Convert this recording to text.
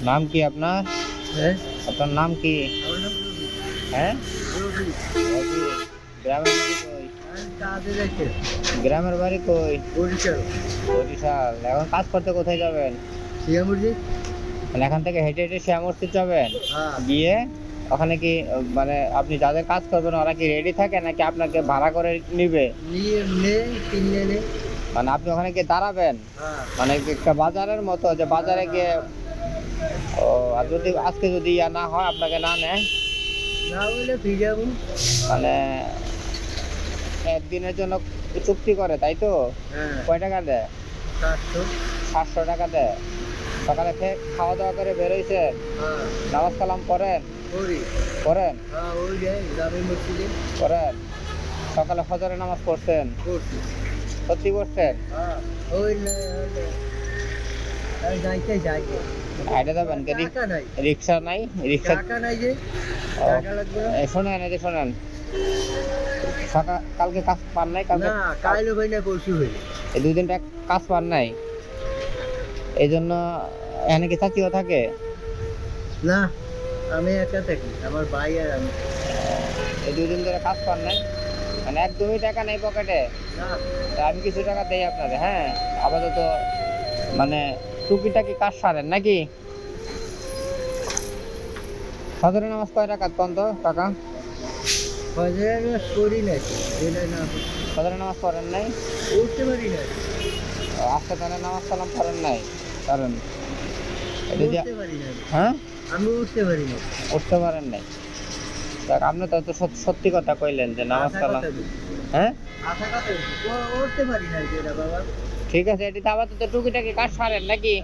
নাম কি আপনার? হ্যাঁ? আপনার নাম কি? হ্যাঁ। গ্রামের বাড়ি কই? গ্রামের বাড়ি কই? বরিশাল। বরিশাল এখন কাজ করতে কোথায় যাবেন? শিয়ামুরজি মানে এখান থেকে হেঁটে হেঁটে শ্যামর্তি যাবেন? হ্যাঁ। গিয়ে ওখানে কি মানে আপনি যাদের কাজ করবেন ওরা কি রেডি থাকে নাকি আপনাকে ভাড়া করে নিবে? মানে আপনি ওখানে গিয়ে দাঁড়াবেন? হ্যাঁ। মানে একটা বাজারের মতো যে বাজারে গিয়ে ও আর যদি আজকে যদি ইয়া না হয় আপনাকে না নেয়? না বলে ফিরে যাব। মানে একদিনের জন্য চুক্তি করে তাই তো? হ্যাঁ। কয় টাকা দেয়? সাতশো। টাকা দেয়। সকালে খেয়ে খাওয়া দাওয়া করে বেরোইছেন হ্যাঁ। নামাজ কালাম করেন করি। করেন করেন সকালে ফজরে নামাজ পড়ছেন? সত্যি করছেন হ্যাঁ যাইতে যাবেন কি রিক্সা নাই রিক্সা টাকা নাই যে। টাকা লাগবে শোনেন সকাল কালকে কাজ পান নাই কালকে না কাইলো ভাই না পরশু এই দুই দিনটা কাজ পান নাই। এই জন্য এখানে কি চাচিও থাকে? না আমি একা থাকি আমার ভাই আর আমি। এই দুই দিন ধরে কাজ পান নাই। মানে একদমই টাকা নেই পকেটে। আমি কিছু টাকা দেই আপনাদের হ্যাঁ? আপাতত মানে টুকিটাকি কাজ সারেন নাকি? ফজরের নামাজ কয় টাকা কত টাকা করি না এটা নামাজ পড়েন নাই? উঠতে পারি না ও, আজকে তাহলে নামাজ সালাম পড়েন নাই? কারণ হ্যাঁ? আমি উঠতে পারি না উঠতে পারেন নাই। দেখ আপনি তো তো সত্যি কথা কইলেন যে নামাজ কালাম হ্যাঁ? উঠতে পারি না বাবা। ঠিক আছে এটি তো আপাতত টুকিটাকি কাজ সারেন নাকি?